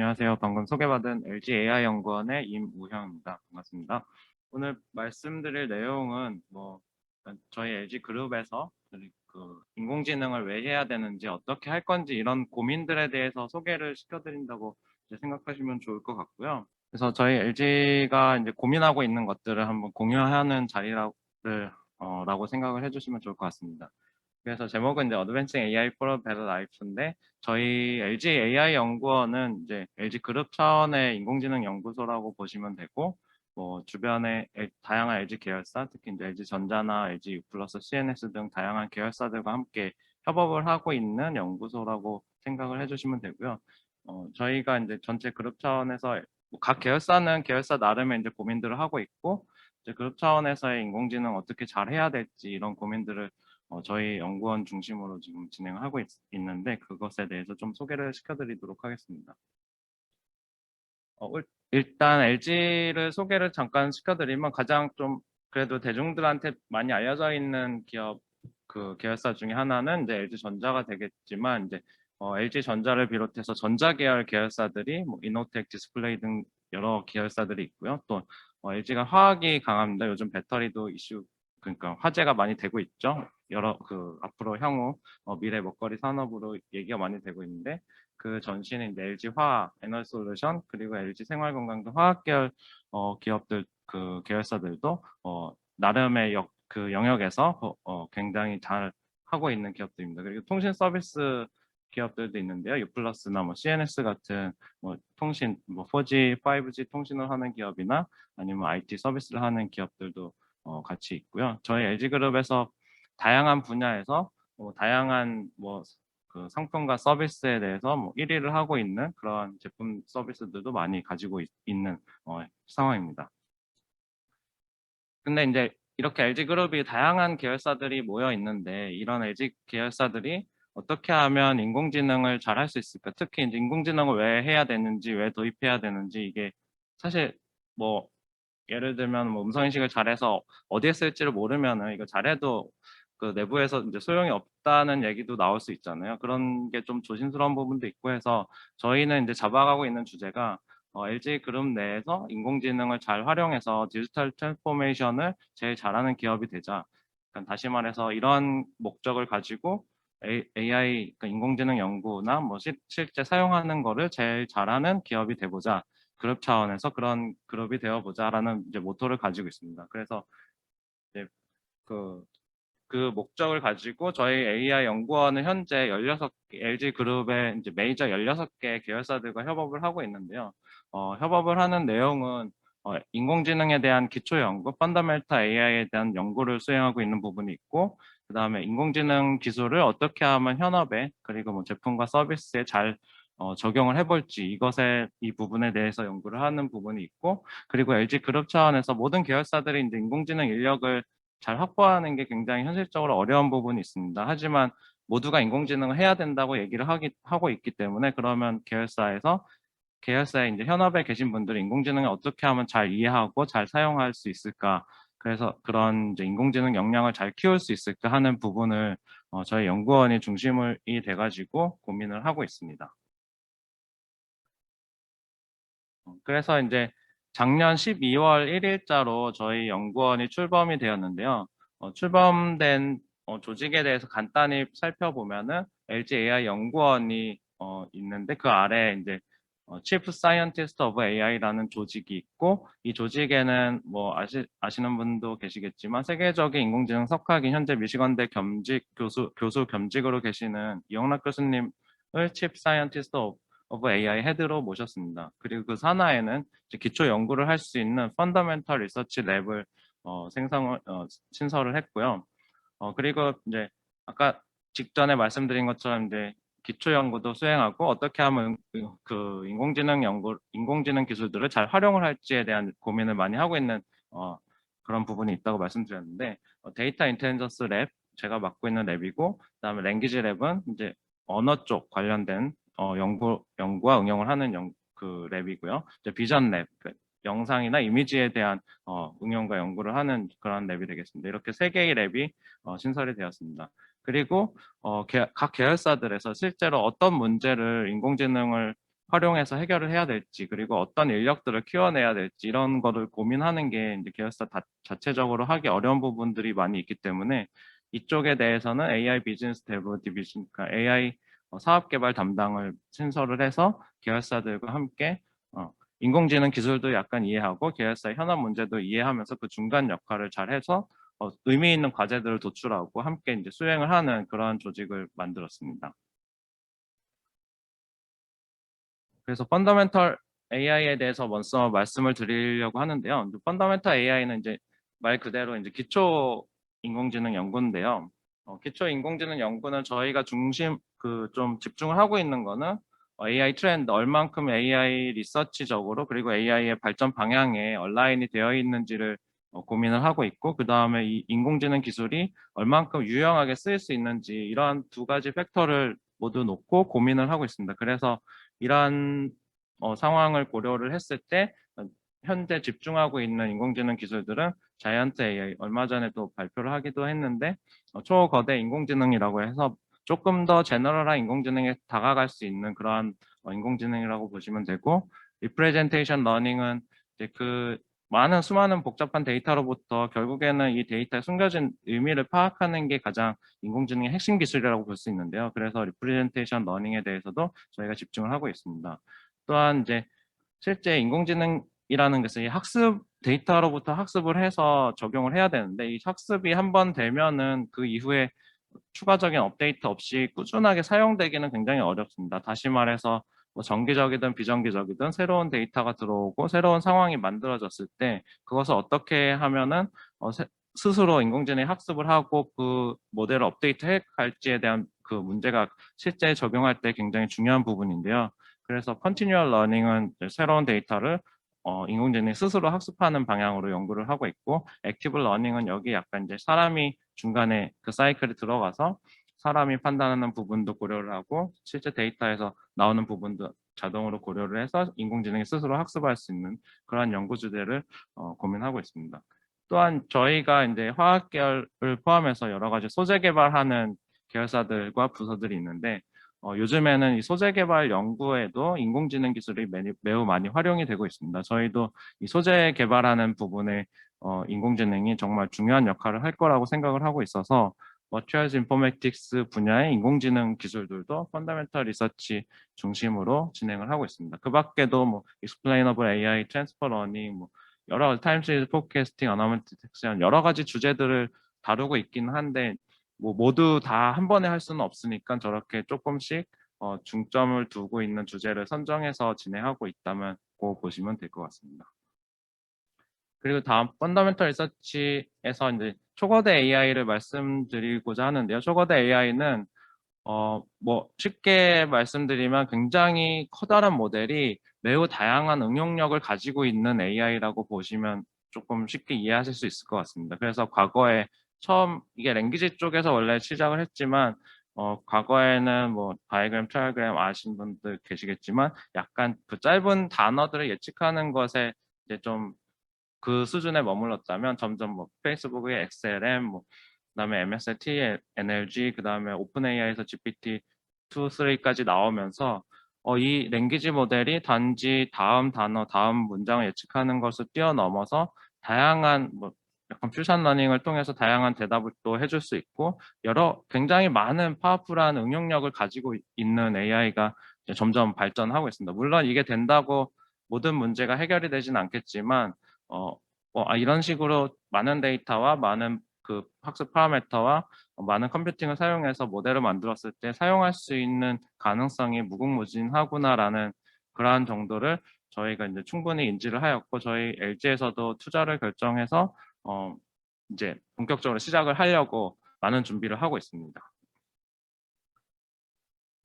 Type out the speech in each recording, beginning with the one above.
안녕하세요. 방금 소개받은 LG AI 연구원의 임우형입니다. 반갑습니다. 오늘 말씀드릴 내용은 뭐 저희 LG 그룹에서 그 인공지능을 왜 해야 되는지 어떻게 할 건지 이런 고민들에 대해서 소개를 시켜드린다고 생각하시면 좋을 것 같고요. 그래서 저희 LG가 이제 고민하고 있는 것들을 한번 공유하는 자리라고 어, 라고 생각을 해주시면 좋을 것 같습니다. 그래서 제목은 이제 Advancing AI for a Better Life인데 저희 LG AI 연구원은 이제 LG 그룹 차원의 인공지능 연구소라고 보시면 되고 뭐 주변에 다양한 LG 계열사 특히 이제 LG 전자나 LG U 플러스 CNS 등 다양한 계열사들과 함께 협업을 하고 있는 연구소라고 생각을 해주시면 되고요. 어, 저희가 이제 전체 그룹 차원에서 각 계열사는 계열사 나름의 이제 고민들을 하고 있고 이제 그룹 차원에서의 인공지능 어떻게 잘 해야 될지 이런 고민들을 어, 저희 연구원 중심으로 지금 진행을 하고 있, 는데 그것에 대해서 좀 소개를 시켜드리도록 하겠습니다. 어, 일단 LG를 소개를 잠깐 시켜드리면 가장 좀 그래도 대중들한테 많이 알려져 있는 기업 그 계열사 중에 하나는 이제 LG 전자가 되겠지만 이제 어, LG 전자를 비롯해서 전자 계열 계열사들이 뭐 이노텍, 디스플레이 등 여러 계열사들이 있고요. 또 어, LG가 화학이 강합니다. 요즘 배터리도 이슈 그러니까 화제가 많이 되고 있죠. 여러 그 앞으로 향후 어, 미래 먹거리 산업으로 얘기가 많이 되고 있는데 그 이제 LG 화학, 에너솔루션 그리고 LG 생활건강 등 화학 계열 어, 기업들 그 계열사들도 어, 나름의 역, 그 영역에서 어, 어, 굉장히 잘 하고 있는 기업들입니다. 그리고 통신 서비스 기업들도 있는데요. 유플러스나 뭐 CNS 같은 뭐 통신 뭐 4G, 5G 통신을 하는 기업이나 아니면 IT 서비스를 하는 기업들도 어, 같이 있고요. 저희 LG그룹에서 다양한 분야에서 뭐 다양한 뭐 그 상품과 서비스에 대해서 뭐 1위를 하고 있는 그런 제품 서비스들도 많이 가지고 있, 는 어, 상황입니다. 근데 이제 이렇게 LG그룹이 다양한 계열사들이 모여 있는데 이런 LG 계열사들이 어떻게 하면 인공지능을 잘 할 수 있을까? 특히 인공지능을 왜 해야 되는지, 왜 도입해야 되는지 이게 사실 뭐 예를 들면 뭐 음성인식을 잘해서 어디에 쓸지를 모르면은 이거 잘해도 그 내부에서 이제 소용이 없다는 얘기도 나올 수 있잖아요. 그런 게 좀 조심스러운 부분도 있고 해서 저희는 이제 잡아가고 있는 주제가 어, LG 그룹 내에서 인공지능을 잘 활용해서 디지털 트랜스포메이션을 제일 잘하는 기업이 되자. 그러니까 다시 말해서 이런 목적을 가지고 AI, 그러니까 인공지능 연구나 뭐 시, 실제 사용하는 거를 제일 잘하는 기업이 돼보자. 그룹 차원에서 그런 그룹이 되어보자라는 이제 모토를 가지고 있습니다. 그래서 이제 그, 그 목적을 가지고 저희 AI 연구원은 현재 16 LG 그룹의 이제 메이저 16개 계열사들과 협업을 하고 있는데요. 어, 협업을 하는 내용은 어, 인공지능에 대한 기초 연구, 펀더멘탈 AI에 대한 연구를 수행하고 있는 부분이 있고, 그 다음에 인공지능 기술을 어떻게 하면 현업에 그리고 뭐 제품과 서비스에 잘 어, 적용을 해볼지 이것에 이 부분에 대해서 연구를 하는 부분이 있고 그리고 LG 그룹 차원에서 모든 계열사들이 이제 인공지능 인력을 잘 확보하는 게 굉장히 현실적으로 어려운 부분이 있습니다. 하지만 모두가 인공지능을 해야 된다고 얘기를 하기, 하고 있기 때문에 그러면 계열사에서 계열사에 이제 현업에 계신 분들이 인공지능을 어떻게 하면 잘 이해하고 잘 사용할 수 있을까 그래서 그런 인공지능 역량을 잘 키울 수 있을까 하는 부분을 어, 저희 연구원이 중심이 돼가지고 고민을 하고 있습니다. 어, 그래서 이제 작년 12월 1일자로 저희 연구원이 출범이 되었는데요. 어, 출범된 어, 조직에 대해서 간단히 살펴보면은 LG AI 연구원이 어, 있는데 그 아래 이제 어, Chief Scientist of AI라는 조직이 있고 이 조직에는 뭐 아시, 아시는 분도 계시겠지만 세계적인 인공지능 석학인 현재 미시건대 겸직 교수 교수 겸직으로 계시는 이영락 교수님을 Chief Scientist of of AI 헤드로 모셨습니다. 그리고 그 산하에는 기초 연구를 할 수 있는 펀더멘털 리서치 랩을 어, 생성을 어, 신설을 했고요. 어, 그리고 이제 아까 직전에 말씀드린 것처럼 이제 기초 연구도 수행하고 어떻게 하면 그 인공지능 연구, 인공지능 기술들을 잘 활용을 할지에 대한 고민을 많이 하고 있는 어, 그런 부분이 있다고 말씀드렸는데 어, 데이터 인텔리전스 랩 제가 맡고 있는 랩이고 그다음에 랭귀지 랩은 이제 언어 쪽 관련된 어, 연구, 연구와 응용을 하는 연, 그 랩이고요. 이제 비전 랩, 그 영상이나 이미지에 대한 어, 응용과 연구를 하는 그런 랩이 되겠습니다. 이렇게 세 개의 랩이 어, 신설이 되었습니다. 그리고 어, 개, 각 계열사들에서 실제로 어떤 문제를 인공지능을 활용해서 해결을 해야 될지 그리고 어떤 인력들을 키워내야 될지 이런 거를 고민하는 게 이제 계열사 다- 자체적으로 하기 어려운 부분들이 많이 있기 때문에 이쪽에 대해서는 AI 비즈니스 데브 디비전, 그러니까 AI 어, 사업 개발 담당을 신설을 해서 계열사들과 함께 어, 인공지능 기술도 약간 이해하고 계열사의 현안 문제도 이해하면서 그 중간 역할을 잘 해서 어, 의미 있는 과제들을 도출하고 함께 이제 수행을 하는 그런 조직을 만들었습니다. 그래서 펀더멘털 AI에 대해서 먼저 말씀을 드리려고 하는데요. 펀더멘털 AI는 이제 말 그대로 이제 기초 인공지능 연구인데요. 어, 기초 인공지능 연구는 저희가 중심 그 좀 집중을 하고 있는 거는 어, AI 트렌드 얼만큼 AI 리서치적으로 그리고 AI의 발전 방향에 얼라인이 되어 있는지를 어, 고민을 하고 있고 그 다음에 이 인공지능 기술이 얼만큼 유용하게 쓰일 수 있는지 이러한 두 가지 팩터를 모두 놓고 고민을 하고 있습니다. 그래서 이러한 어, 상황을 고려를 했을 때 어, 현재 집중하고 있는 인공지능 기술들은 자이언트 AI 얼마 전에 또 발표를 하기도 했는데 어, 초거대 인공지능이라고 해서 조금 더 제너럴한 인공지능에 다가갈 수 있는 그러한 어, 인공지능이라고 보시면 되고 리프레젠테이션 러닝은 이제 그 많은 수많은 복잡한 데이터로부터 결국에는 이 데이터에 숨겨진 의미를 파악하는 게 가장 인공지능의 핵심 기술이라고 볼 수 있는데요. 그래서 리프레젠테이션 러닝에 대해서도 저희가 집중을 하고 있습니다. 또한 이제 실제 인공지능 이라는 것은 이 학습 데이터로부터 학습을 해서 적용을 해야 되는데 이 학습이 한 번 되면은 그 이후에 추가적인 업데이트 없이 꾸준하게 사용되기는 굉장히 어렵습니다. 다시 말해서 뭐 정기적이든 비정기적이든 새로운 데이터가 들어오고 새로운 상황이 만들어졌을 때 그것을 어떻게 하면은 어, 세- 스스로 인공지능이 학습을 하고 그 모델을 업데이트 해 갈지에 대한 그 문제가 실제 적용할 때 굉장히 중요한 부분인데요. 그래서 continual learning은 새로운 데이터를 어, 인공지능이 스스로 학습하는 방향으로 연구를 하고 있고 active learning은 여기 약간 이제 사람이 중간에 그 사이클에 들어가서 사람이 판단하는 부분도 고려를 하고 실제 데이터에서 나오는 부분도 자동으로 고려를 해서 인공지능이 스스로 학습할 수 있는 그러한 연구 주제를 어, 고민하고 있습니다. 또한 저희가 이제 화학 계열을 포함해서 여러 가지 소재 개발하는 계열사들과 부서들이 있는데 어, 요즘에는 이 소재 개발 연구에도 인공지능 기술이 매니- 매우 많이 활용이 되고 있습니다. 저희도 이 소재 개발하는 부분에 어, 인공지능이 정말 중요한 역할을 할 거라고 생각을 하고 있어서 Materials Informatics 분야의 인공지능 기술들도 펀더멘털 리서치 중심으로 진행을 하고 있습니다. 그 밖에도 뭐 Explainable AI, Transfer Learning, 뭐 여러 타임 시리즈 포캐스팅, 어너먼트 텍션 여러 가지 주제들을 다루고 있기는 한데 뭐 모두 다 한 번에 할 수는 없으니까 저렇게 조금씩 어, 중점을 두고 있는 주제를 선정해서 진행하고 있다면 고 보시면 될 것 같습니다. 그리고 다음 펀더멘털 리서치에서 이제 초거대 AI를 말씀드리고자 하는데요. 초거대 AI는 어, 뭐 쉽게 말씀드리면 굉장히 커다란 모델이 매우 다양한 응용력을 가지고 있는 AI라고 보시면 조금 쉽게 이해하실 수 있을 것 같습니다. 그래서 과거에 처음 이게 랭귀지 쪽에서 원래 시작을 했지만 어, 과거에는 뭐 다이그램, 트라이그램 아시는 분들 계시겠지만 약간 그 짧은 단어들을 예측하는 것에 이제 좀 그 수준에 머물렀다면 점점 뭐 페이스북의 XLM, 뭐 그다음에 MSI NLG, 그다음에 오픈AI에서 GPT 2, 3까지 나오면서 어, 이 랭귀지 모델이 단지 다음 단어, 다음 문장을 예측하는 것을 뛰어넘어서 다양한 뭐 퓨전 러닝을 통해서 다양한 대답을 또 해줄 수 있고 여러 굉장히 많은 파워풀한 응용력을 가지고 있는 AI가 점점 발전하고 있습니다. 물론 이게 된다고 모든 문제가 해결이 되진 않겠지만 어, 어, 아, 이런 식으로 많은 데이터와 많은 그 학습 파라미터와 많은 컴퓨팅을 사용해서 모델을 만들었을 때 사용할 수 있는 가능성이 무궁무진하구나라는 그러한 정도를 저희가 이제 충분히 인지를 하였고 저희 LG에서도 투자를 결정해서 어 이제 본격적으로 시작을 하려고 많은 준비를 하고 있습니다.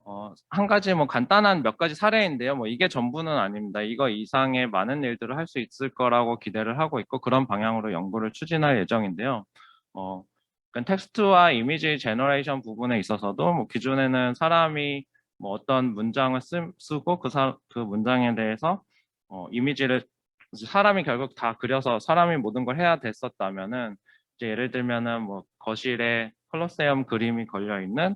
어, 한 가지 뭐 간단한 몇 가지 사례인데요. 뭐 이게 전부는 아닙니다. 이거 이상의 많은 일들을 할 수 있을 거라고 기대를 하고 있고 그런 방향으로 연구를 추진할 예정인데요. 어, 그러니까 텍스트와 이미지 제너레이션 부분에 있어서도 뭐 기존에는 사람이 뭐 어떤 문장을 쓰, 쓰고 그, 사, 그 문장에 대해서 어, 이미지를 사람이 결국 다 그려서 사람이 모든 걸 해야 됐었다면은 이제 예를 들면은 뭐 거실에 콜로세움 그림이 걸려 있는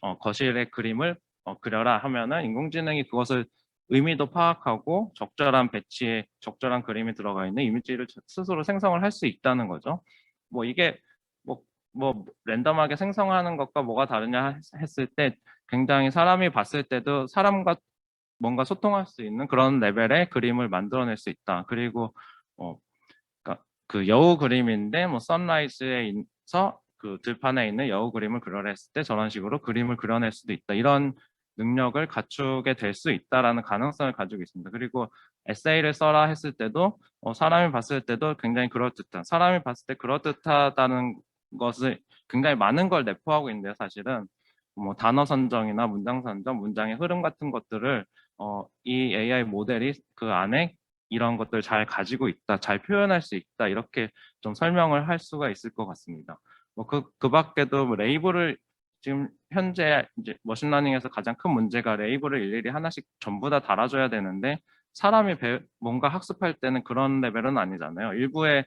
어, 거실의 그림을 어, 그려라 하면은 인공지능이 그것을 의미도 파악하고 적절한 배치에 적절한 그림이 들어가 있는 이미지를 저- 스스로 생성을 할 수 있다는 거죠. 뭐 이게 뭐, 뭐 랜덤하게 생성하는 것과 뭐가 다르냐 했- 했을 때 굉장히 사람이 봤을 때도 사람과 뭔가 소통할 수 있는 그런 레벨의 그림을 만들어낼 수 있다. 그리고 어, 그러니까 그 여우 그림인데 뭐 선라이즈에서 그 들판에 있는 여우 그림을 그려라 했을 때 저런 식으로 그림을 그려낼 수도 있다. 이런 능력을 갖추게 될 수 있다라는 가능성을 가지고 있습니다. 그리고 에세이를 써라 했을 때도 어, 사람이 봤을 때도 굉장히 그럴듯한 사람이 봤을 때 그럴듯하다는 것을 굉장히 많은 걸 내포하고 있는데요. 사실은 뭐 단어 선정이나 문장 선정, 문장의 흐름 같은 것들을 어, 이 AI 모델이 그 안에 이런 것들 잘 가지고 있다, 잘 표현할 수 있다 이렇게 좀 설명을 할 수가 있을 것 같습니다. 뭐그그 밖에도 뭐 레이블을 지금 현재 이제 머신러닝에서 가장 큰 문제가 레이블을 일일이 하나씩 전부 다 달아줘야 되는데 사람이 배, 뭔가 학습할 때는 그런 레벨은 아니잖아요. 일부의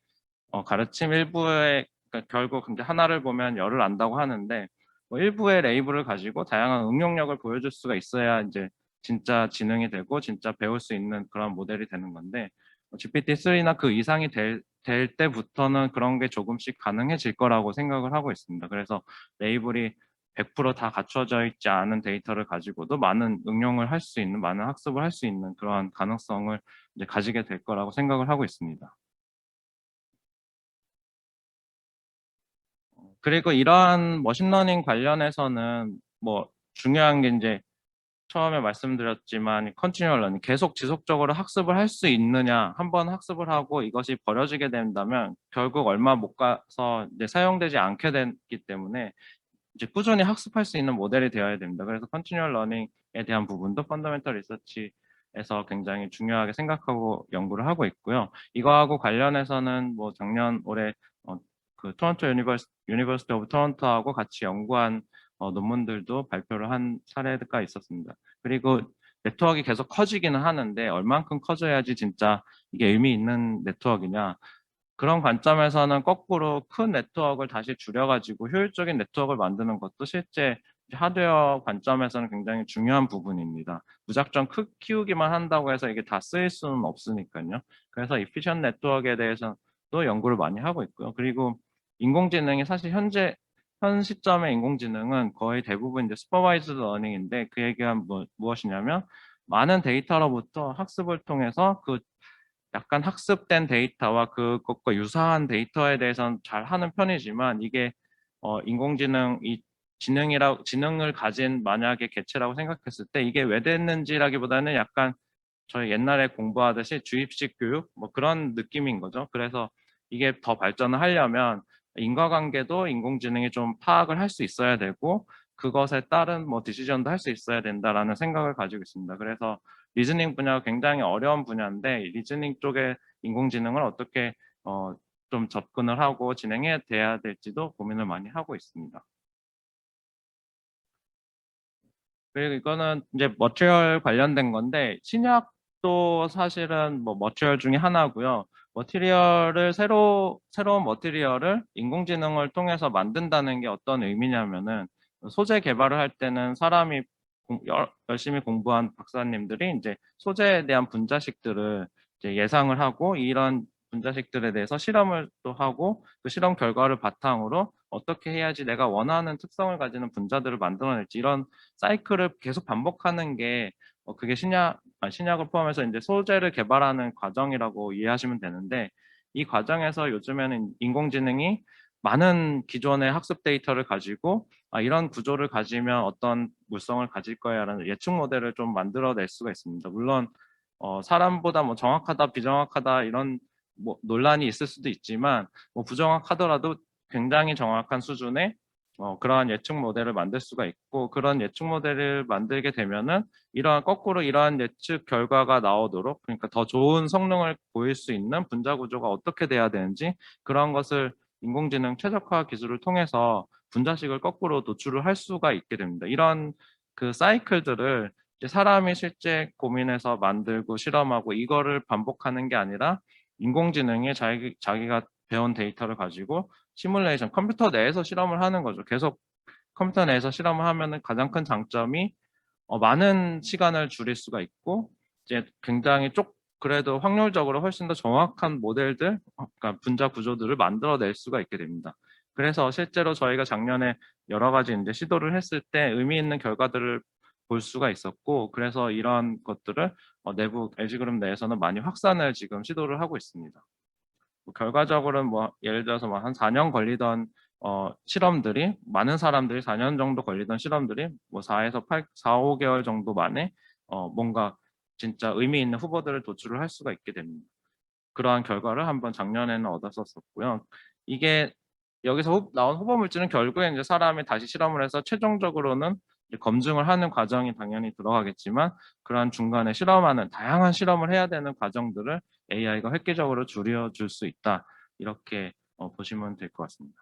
어, 가르침, 일부의 그러니까 결국 이제 하나를 보면 열을 안다고 하는데 뭐 일부의 레이블을 가지고 다양한 응용력을 보여줄 수가 있어야 이제 진짜 지능이 되고 진짜 배울 수 있는 그런 모델이 되는 건데 GPT-3나 그 이상이 될, 될 때부터는 그런 게 조금씩 가능해질 거라고 생각을 하고 있습니다. 그래서 레이블이 100%다 갖춰져 있지 않은 데이터를 가지고도 많은 응용을 할 수 있는, 많은 학습을 할 수 있는 그러한 가능성을 이제 가지게 될 거라고 생각을 하고 있습니다. 그리고 이러한 머신러닝 관련해서는 뭐 중요한 게 이제 처음에 말씀드렸지만 컨티뉴얼 러닝 계속 지속적으로 학습을 할 수 있느냐 한번 학습을 하고 이것이 버려지게 된다면 결국 얼마 못 가서 이제 사용되지 않게 되기 때문에 이제 꾸준히 학습할 수 있는 모델이 되어야 됩니다. 그래서 컨티뉴얼 러닝에 대한 부분도 펀더멘털 리서치에서 굉장히 중요하게 생각하고 연구를 하고 있고요. 이거하고 관련해서는 뭐 작년 올해 어, 그 토론토 유니버스, 유니버시티 오브 토론토하고 같이 연구한 어, 논문들도 발표를 한 사례가 있었습니다. 그리고 네트워크가 계속 커지기는 하는데 얼만큼 커져야지 진짜 이게 의미 있는 네트워크냐 그런 관점에서는 거꾸로 큰 네트워크를 다시 줄여가지고 효율적인 네트워크를 만드는 것도 실제 하드웨어 관점에서는 굉장히 중요한 부분입니다. 무작정 크, 키우기만 한다고 해서 이게 다 쓰일 수는 없으니까요. 그래서 이피션 네트워크에 대해서도 연구를 많이 하고 있고요. 그리고 인공지능이 사실 현재 현 시점의 인공지능은 거의 대부분 이제 슈퍼바이즈드 러닝인데 그 얘기가 뭐, 무엇이냐면 많은 데이터로부터 학습을 통해서 그 약간 학습된 데이터와 그것과 유사한 데이터에 대해서는 잘 하는 편이지만 이게 어, 인공지능 이 지능이라 지능을 가진 만약에 개체라고 생각했을 때 이게 왜 됐는지라기보다는 약간 저희 옛날에 공부하듯이 주입식 교육 뭐 그런 느낌인 거죠. 그래서 이게 더 발전을 하려면 인과관계도 인공지능이 좀 파악을 할 수 있어야 되고 그것에 따른 뭐 디시전도 할 수 있어야 된다라는 생각을 가지고 있습니다. 그래서 리즈닝 분야가 굉장히 어려운 분야인데 리즈닝 쪽에 인공지능을 어떻게 어, 좀 접근을 하고 진행해야 돼야 될지도 고민을 많이 하고 있습니다. 그리고 이거는 이제 머티리얼 관련된 건데 신약도 사실은 뭐 머티리얼 중에 하나고요. 머티리얼을 새로 새로운 머티리얼을 인공지능을 통해서 만든다는 게 어떤 의미냐면은 소재 개발을 할 때는 사람이 공, 열, 열심히 공부한 박사님들이 이제 소재에 대한 분자식들을 이제 예상을 하고 이런 분자식들에 대해서 실험을 또 하고 그 실험 결과를 바탕으로 어떻게 해야지 내가 원하는 특성을 가지는 분자들을 만들어낼지 이런 사이클을 계속 반복하는 게 어, 그게 신약 아, 신약을 포함해서 이제 소재를 개발하는 과정이라고 이해하시면 되는데 이 과정에서 요즘에는 인공지능이 많은 기존의 학습 데이터를 가지고 아, 이런 구조를 가지면 어떤 물성을 가질 거야라는 예측 모델을 좀 만들어낼 수가 있습니다. 물론 어, 사람보다 뭐 정확하다 비정확하다 이런 뭐 논란이 있을 수도 있지만 뭐 부정확하더라도 굉장히 정확한 수준의 어, 그러한 예측 모델을 만들 수가 있고 그런 예측 모델을 만들게 되면은 이러한 거꾸로 이러한 예측 결과가 나오도록 그러니까 더 좋은 성능을 보일 수 있는 분자 구조가 어떻게 돼야 되는지 그런 것을 인공지능 최적화 기술을 통해서 분자식을 거꾸로 노출을 할 수가 있게 됩니다. 이런 그 사이클들을 이제 사람이 실제 고민해서 만들고 실험하고 이거를 반복하는 게 아니라 인공지능이 자기, 자기가 배운 데이터를 가지고 시뮬레이션, 컴퓨터 내에서 실험을 하는 거죠. 계속 컴퓨터 내에서 실험을 하면 가장 큰 장점이 어, 많은 시간을 줄일 수가 있고 이제 굉장히 쪽 그래도 확률적으로 훨씬 더 정확한 모델들, 그러니까 분자 구조들을 만들어낼 수가 있게 됩니다. 그래서 실제로 저희가 작년에 여러 가지 이제 시도를 했을 때 의미 있는 결과들을 볼 수가 있었고, 그래서 이런 것들을 어, 내부 LG그룹 내에서는 많이 확산을 지금 시도를 하고 있습니다. 뭐 결과적으로는 뭐 예를 들어서 뭐 한 4년 걸리던 어, 실험들이 많은 사람들이 4년 정도 걸리던 실험들이 뭐 4에서 8, 4, 5개월 정도 만에 어, 뭔가 진짜 의미 있는 후보들을 도출을 할 수가 있게 됩니다. 그러한 결과를 한번 작년에는 얻었었고요. 이게 여기서 후, 나온 후보 물질은 결국에 이제 사람이 다시 실험을 해서 최종적으로는 검증을 하는 과정이 당연히 들어가겠지만 그러한 중간에 실험하는 다양한 실험을 해야 되는 과정들을 AI가 획기적으로 줄여줄 수 있다. 이렇게 어, 보시면 될 것 같습니다.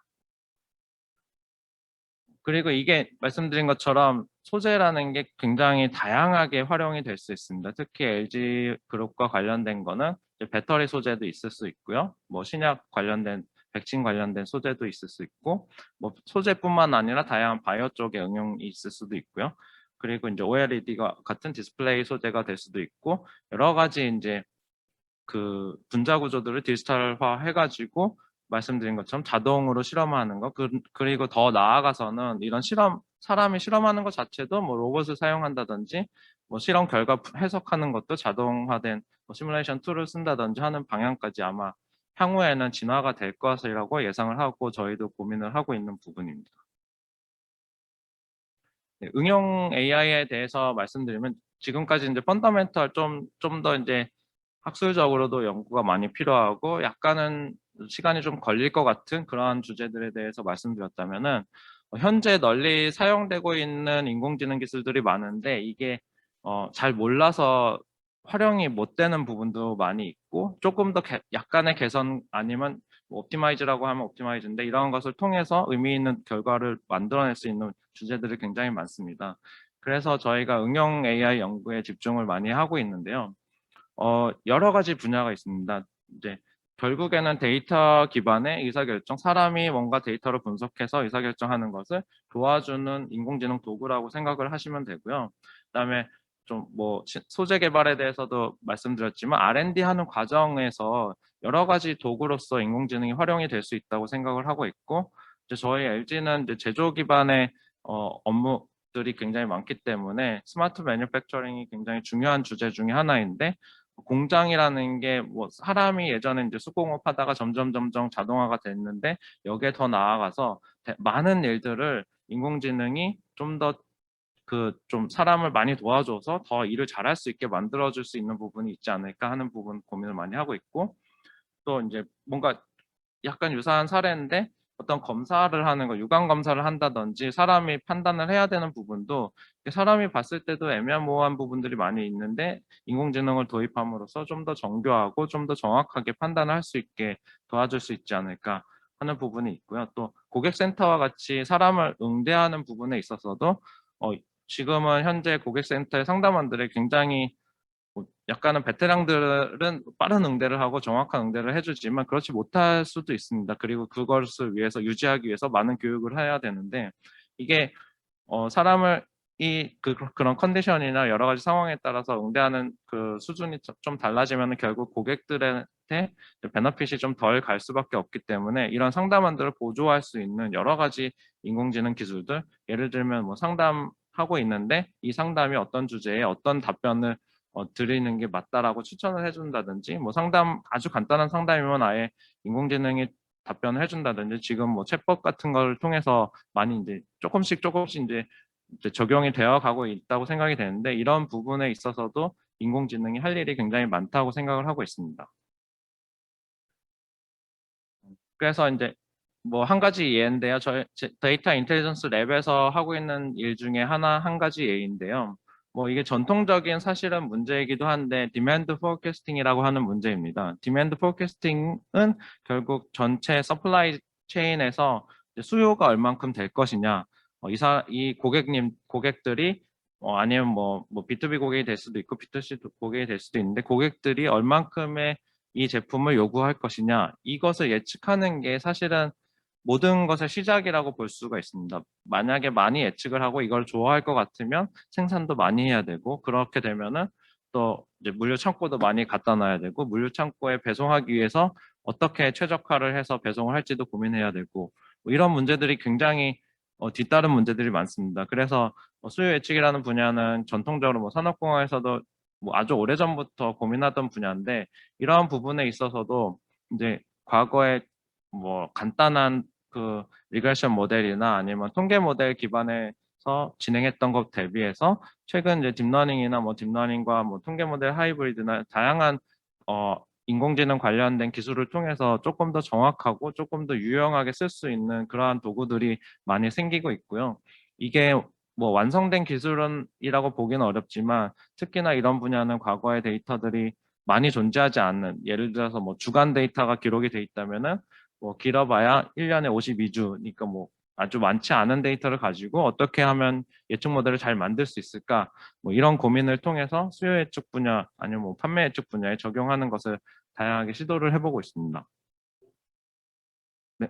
그리고 이게 말씀드린 것처럼 소재라는 게 굉장히 다양하게 활용이 될 수 있습니다. 특히 LG 그룹과 관련된 거는 배터리 소재도 있을 수 있고요. 뭐 신약 관련된 백신 관련된 소재도 있을 수 있고 뭐 소재뿐만 아니라 다양한 바이오 쪽의 응용이 있을 수도 있고요. 그리고 이제 OLED가 같은 디스플레이 소재가 될 수도 있고 여러 가지 이제 그 분자 구조들을 디지털화 해가지고 말씀드린 것처럼 자동으로 실험하는 거 그, 그리고 더 나아가서는 이런 실험 사람이 실험하는 것 자체도 뭐 로봇을 사용한다든지 뭐 실험 결과 해석하는 것도 자동화된 뭐 시뮬레이션 툴을 쓴다든지 하는 방향까지 아마 향후에는 진화가 될 것이라고 예상을 하고 저희도 고민을 하고 있는 부분입니다. 네, 응용 AI에 대해서 말씀드리면 지금까지 이제 펀더멘털 좀 좀 더 이제 학술적으로도 연구가 많이 필요하고 약간은 시간이 좀 걸릴 것 같은 그러한 주제들에 대해서 말씀드렸다면은 어, 현재 널리 사용되고 있는 인공지능 기술들이 많은데 이게 어, 잘 몰라서 활용이 못 되는 부분도 많이 있고 조금 더 개, 약간의 개선 아니면 뭐 옵티마이즈라고 하면 옵티마이즈인데 이런 것을 통해서 의미 있는 결과를 만들어낼 수 있는 주제들이 굉장히 많습니다. 그래서 저희가 응용 AI 연구에 집중을 많이 하고 있는데요. 어, 여러 가지 분야가 있습니다. 이제 결국에는 데이터 기반의 의사결정, 사람이 뭔가 데이터를 분석해서 의사결정하는 것을 도와주는 인공지능 도구라고 생각을 하시면 되고요. 그다음에 좀 뭐 소재 개발에 대해서도 말씀드렸지만 R&D 하는 과정에서 여러 가지 도구로서 인공지능이 활용이 될 수 있다고 생각을 하고 있고 이제 저희 LG는 이제 제조 기반의 어, 업무 들이 굉장히 많기 때문에 스마트 매뉴팩처링이 굉장히 중요한 주제 중에 하나인데 공장이라는 게 뭐 사람이 예전에 이제 수공업 하다가 점점 점점 자동화가 됐는데 여기에 더 나아가서 많은 일들을 인공지능이 좀 더 그 좀 사람을 많이 도와줘서 더 일을 잘할 수 있게 만들어줄 수 있는 부분이 있지 않을까 하는 부분 고민을 많이 하고 있고 또 이제 뭔가 약간 유사한 사례인데 어떤 검사를 하는 거, 유관 검사를 한다든지 사람이 판단을 해야 되는 부분도 사람이 봤을 때도 애매모호한 부분들이 많이 있는데 인공지능을 도입함으로써 좀 더 정교하고 좀 더 정확하게 판단을 할 수 있게 도와줄 수 있지 않을까 하는 부분이 있고요. 또 고객센터와 같이 사람을 응대하는 부분에 있어서도 어, 지금은 현재 고객센터의 상담원들이 굉장히 뭐 약간은 베테랑들은 빠른 응대를 하고 정확한 응대를 해주지만 그렇지 못할 수도 있습니다. 그리고 그것을 위해서 유지하기 위해서 많은 교육을 해야 되는데 이게 어, 사람을 이 그, 그런 컨디션이나 여러 가지 상황에 따라서 응대하는 그 수준이 좀 달라지면 결국 고객들한테 베너핏이 좀 덜 갈 수밖에 없기 때문에 이런 상담원들을 보조할 수 있는 여러 가지 인공지능 기술들 예를 들면 뭐 상담하고 있는데 이 상담이 어떤 주제에 어떤 답변을 어, 드리는 게 맞다라고 추천을 해준다든지 뭐 상담 아주 간단한 상담이면 아예 인공지능이 답변을 해준다든지 지금 뭐 챗봇 같은 걸 통해서 많이 이제 조금씩 조금씩 이제, 이제 적용이 되어 가고 있다고 생각이 되는데 이런 부분에 있어서도 인공지능이 할 일이 굉장히 많다고 생각을 하고 있습니다. 그래서 이제 뭐 한 가지 예인데요. 저희 데이터 인텔리전스 랩에서 하고 있는 일 중에 하나 한 가지 예인데요. 뭐 이게 전통적인 사실은 문제이기도 한데 디맨드 포캐스팅이라고 하는 문제입니다. 디맨드 포캐스팅은 결국 전체 서플라이 체인에서 수요가 얼만큼 될 것이냐 어, 이사 이 고객님 고객들이 어, 아니면 뭐, 뭐 B2B 고객이 될 수도 있고 B2C 고객이 될 수도 있는데 고객들이 얼만큼의 이 제품을 요구할 것이냐 이것을 예측하는 게 사실은 모든 것의 시작이라고 볼 수가 있습니다. 만약에 많이 예측을 하고 이걸 좋아할 것 같으면 생산도 많이 해야 되고 그렇게 되면은 또 이제 물류 창고도 많이 갖다 놔야 되고 물류 창고에 배송하기 위해서 어떻게 최적화를 해서 배송을 할지도 고민해야 되고 뭐 이런 문제들이 굉장히 어, 뒤따른 문제들이 많습니다. 그래서 뭐 수요 예측이라는 분야는 전통적으로 뭐 산업공학에서도 뭐 아주 오래전부터 고민하던 분야인데 이러한 부분에 있어서도 이제 과거에 뭐 간단한 그 리그레션 모델이나 아니면 통계 모델 기반에서 진행했던 것 대비해서 최근 이제 딥러닝이나 뭐 딥러닝과 뭐 통계 모델 하이브리드나 다양한 어 인공지능 관련된 기술을 통해서 조금 더 정확하고 조금 더 유용하게 쓸 수 있는 그러한 도구들이 많이 생기고 있고요. 이게 뭐 완성된 기술은이라고 보기는 어렵지만 특히나 이런 분야는 과거의 데이터들이 많이 존재하지 않는 예를 들어서 뭐 주간 데이터가 기록이 돼 있다면은 뭐 길어봐야 1년에 52주니까 뭐 아주 많지 않은 데이터를 가지고 어떻게 하면 예측 모델을 잘 만들 수 있을까 뭐 이런 고민을 통해서 수요 예측 분야 아니면 뭐 판매 예측 분야에 적용하는 것을 다양하게 시도를 해보고 있습니다. 네.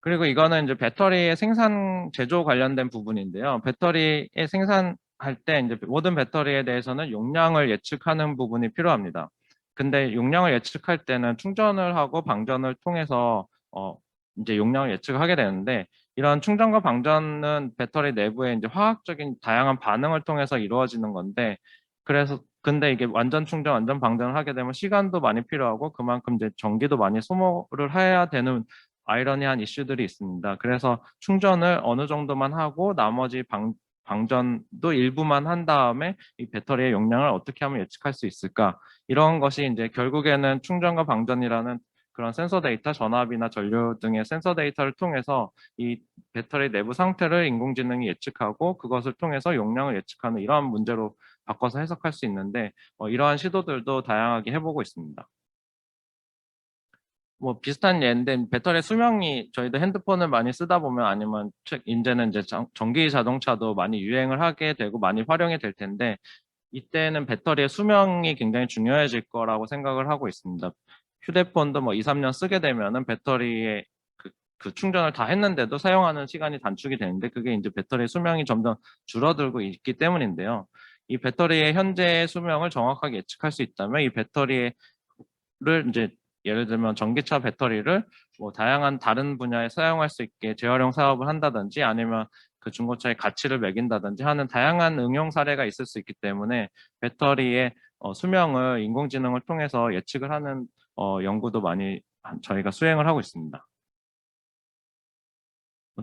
그리고 이거는 이제 배터리의 생산 제조 관련된 부분인데요. 배터리의 생산할 때 이제 모든 배터리에 대해서는 용량을 예측하는 부분이 필요합니다. 근데 용량을 예측할 때는 충전을 하고 방전을 통해서 어 이제 용량을 예측하게 되는데 이런 충전과 방전은 배터리 내부에 이제 화학적인 다양한 반응을 통해서 이루어지는 건데 그래서 근데 이게 완전 충전, 완전 방전을 하게 되면 시간도 많이 필요하고 그만큼 이제 전기도 많이 소모를 해야 되는 아이러니한 이슈들이 있습니다. 그래서 충전을 어느 정도만 하고 나머지 방, 방전도 일부만 한 다음에 이 배터리의 용량을 어떻게 하면 예측할 수 있을까 이런 것이 이제 결국에는 충전과 방전이라는 그런 센서 데이터, 전압이나 전류 등의 센서 데이터를 통해서 이 배터리 내부 상태를 인공지능이 예측하고 그것을 통해서 용량을 예측하는 이러한 문제로 바꿔서 해석할 수 있는데 어, 이러한 시도들도 다양하게 해보고 있습니다. 뭐 비슷한 예인데 배터리 수명이 저희도 핸드폰을 많이 쓰다 보면 아니면 이제는 이제 전기 자동차도 많이 유행을 하게 되고 많이 활용이 될 텐데 이때는 배터리의 수명이 굉장히 중요해질 거라고 생각을 하고 있습니다. 휴대폰도 뭐 2, 3년 쓰게 되면은 배터리에 그, 그 충전을 다 했는데도 사용하는 시간이 단축이 되는데 그게 이제 배터리 수명이 점점 줄어들고 있기 때문인데요. 이 배터리의 현재 수명을 정확하게 예측할 수 있다면 이 배터리를 이제 예를 들면 전기차 배터리를 뭐 다양한 다른 분야에 사용할 수 있게 재활용 사업을 한다든지 아니면 그 중고차의 가치를 매긴다든지 하는 다양한 응용 사례가 있을 수 있기 때문에 배터리의 어, 수명을 인공지능을 통해서 예측을 하는 어, 연구도 많이 저희가 수행을 하고 있습니다.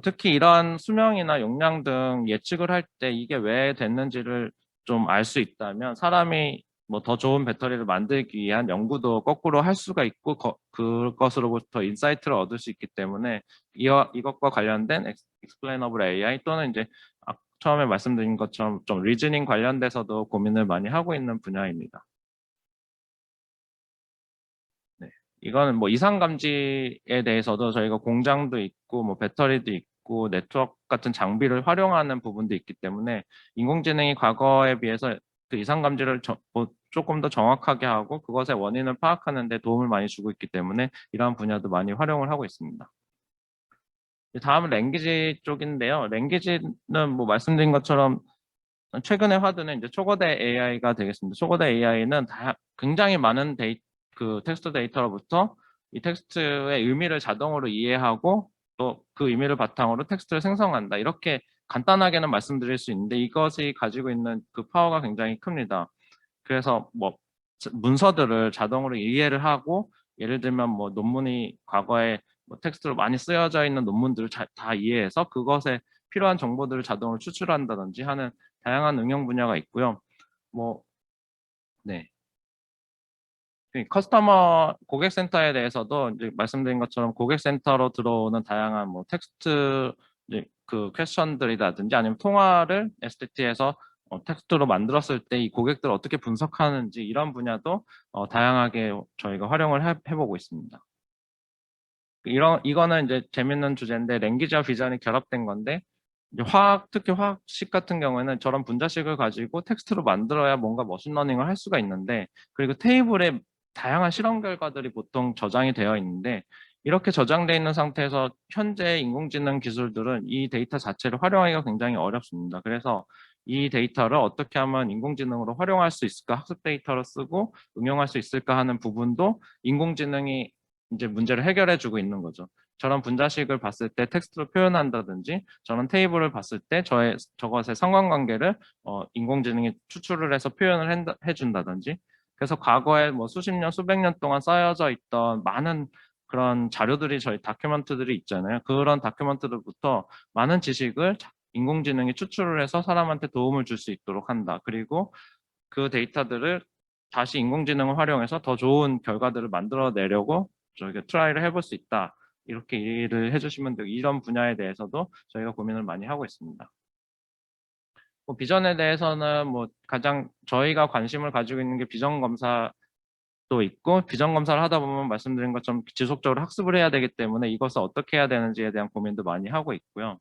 특히 이러한 수명이나 용량 등 예측을 할 때 이게 왜 됐는지를 좀 알 수 있다면 사람이 뭐 더 좋은 배터리를 만들기 위한 연구도 거꾸로 할 수가 있고 거, 그것으로부터 인사이트를 얻을 수 있기 때문에 이, 이것과 관련된 explainable AI 또는 이제 처음에 말씀드린 것처럼 좀 리즈닝 관련돼서도 고민을 많이 하고 있는 분야입니다. 네, 이거는 뭐 이상 감지에 대해서도 저희가 공장도 있고 뭐 배터리도 있고 네트워크 같은 장비를 활용하는 부분도 있기 때문에 인공지능이 과거에 비해서 그 이상 감지를 저, 뭐 조금 더 정확하게 하고 그것의 원인을 파악하는 데 도움을 많이 주고 있기 때문에 이러한 분야도 많이 활용을 하고 있습니다. 다음은 랭귀지 쪽인데요. 랭귀지는 뭐 말씀드린 것처럼 최근의 화두는 이제 초거대 AI가 되겠습니다. 초거대 AI는 다 굉장히 많은 데이, 그 텍스트 데이터로부터 이 텍스트의 의미를 자동으로 이해하고 또 그 의미를 바탕으로 텍스트를 생성한다. 이렇게 간단하게는 말씀드릴 수 있는데 이것이 가지고 있는 그 파워가 굉장히 큽니다. 그래서 뭐 문서들을 자동으로 이해를 하고 예를 들면 뭐 논문이 과거에 뭐 텍스트로 많이 쓰여져 있는 논문들을 자, 다 이해해서 그것에 필요한 정보들을 자동으로 추출한다든지 하는 다양한 응용 분야가 있고요. 뭐 네. 그 커스터머 고객센터에 대해서도 이제 말씀드린 것처럼 고객센터로 들어오는 다양한 뭐 텍스트 그 퀘스천들이라든지 아니면 통화를 STT에서 어, 텍스트로 만들었을 때 이 고객들을 어떻게 분석하는지 이런 분야도 어, 다양하게 저희가 활용을 해, 해보고 있습니다. 이런 이거는 이제 재밌는 주제인데 랭귀지와 비전이 결합된 건데 화학 특히 화학식 같은 경우에는 저런 분자식을 가지고 텍스트로 만들어야 뭔가 머신러닝을 할 수가 있는데 그리고 테이블에 다양한 실험 결과들이 보통 저장이 되어 있는데 이렇게 저장되어 있는 상태에서 현재 인공지능 기술들은 이 데이터 자체를 활용하기가 굉장히 어렵습니다. 그래서 이 데이터를 어떻게 하면 인공지능으로 활용할 수 있을까, 학습 데이터로 쓰고 응용할 수 있을까 하는 부분도 인공지능이 이제 문제를 해결해 주고 있는 거죠. 저런 분자식을 봤을 때 텍스트로 표현한다든지 저런 테이블을 봤을 때 저의 저것의 상관관계를 어, 인공지능이 추출을 해서 표현을 한다- 해준다든지 그래서 과거에 뭐 수십 년 수백 년 동안 쌓여져 있던 많은 그런 자료들이 저희 다큐멘트들이 있잖아요. 그런 다큐멘트들부터 많은 지식을 자- 인공지능이 추출을 해서 사람한테 도움을 줄 수 있도록 한다. 그리고 그 데이터들을 다시 인공지능을 활용해서 더 좋은 결과들을 만들어내려고 저희가 트라이를 해볼 수 있다. 이렇게 이해를 해주시면 되고 이런 분야에 대해서도 저희가 고민을 많이 하고 있습니다. 뭐 비전에 대해서는 뭐 가장 저희가 관심을 가지고 있는 게 비전 검사 도 있고 비전 검사를 하다 보면 말씀드린 것처럼 지속적으로 학습을 해야 되기 때문에 이것을 어떻게 해야 되는지에 대한 고민도 많이 하고 있고요.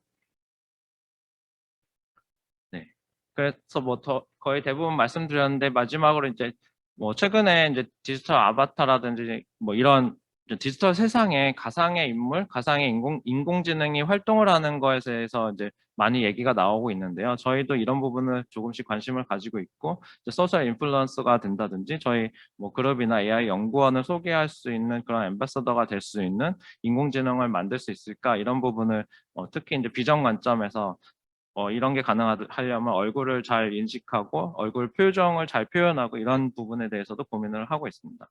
네. 그래서 뭐 더 거의 대부분 말씀드렸는데 마지막으로 이제 뭐 최근에 이제 디지털 아바타라든지 뭐 이런 디지털 세상에 가상의 인물, 가상의 인공 인공지능이 활동을 하는 것에 대해서 이제 많이 얘기가 나오고 있는데요. 저희도 이런 부분을 조금씩 관심을 가지고 있고 이제 소셜 인플루언서가 된다든지 저희 뭐 그룹이나 AI 연구원을 소개할 수 있는 그런 엠바서더가 될 수 있는 인공지능을 만들 수 있을까 이런 부분을 어, 특히 이제 비전 관점에서 어, 이런 게 가능하려면 얼굴을 잘 인식하고 얼굴 표정을 잘 표현하고 이런 부분에 대해서도 고민을 하고 있습니다.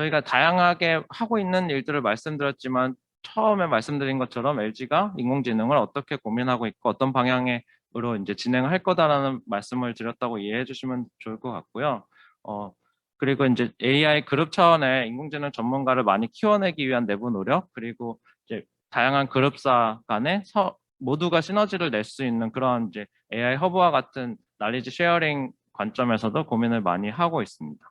저희가 다양하게 하고 있는 일들을 말씀드렸지만 처음에 말씀드린 것처럼 LG가 인공지능을 어떻게 고민하고 있고 어떤 방향으로 이제 진행을 할 거다라는 말씀을 드렸다고 이해해 주시면 좋을 것 같고요. 어, 그리고 이제 AI 그룹 차원의 인공지능 전문가를 많이 키워내기 위한 내부 노력 그리고 이제 다양한 그룹사 간에 서, 모두가 시너지를 낼 수 있는 그런 이제 AI 허브와 같은 날리지 쉐어링 관점에서도 고민을 많이 하고 있습니다.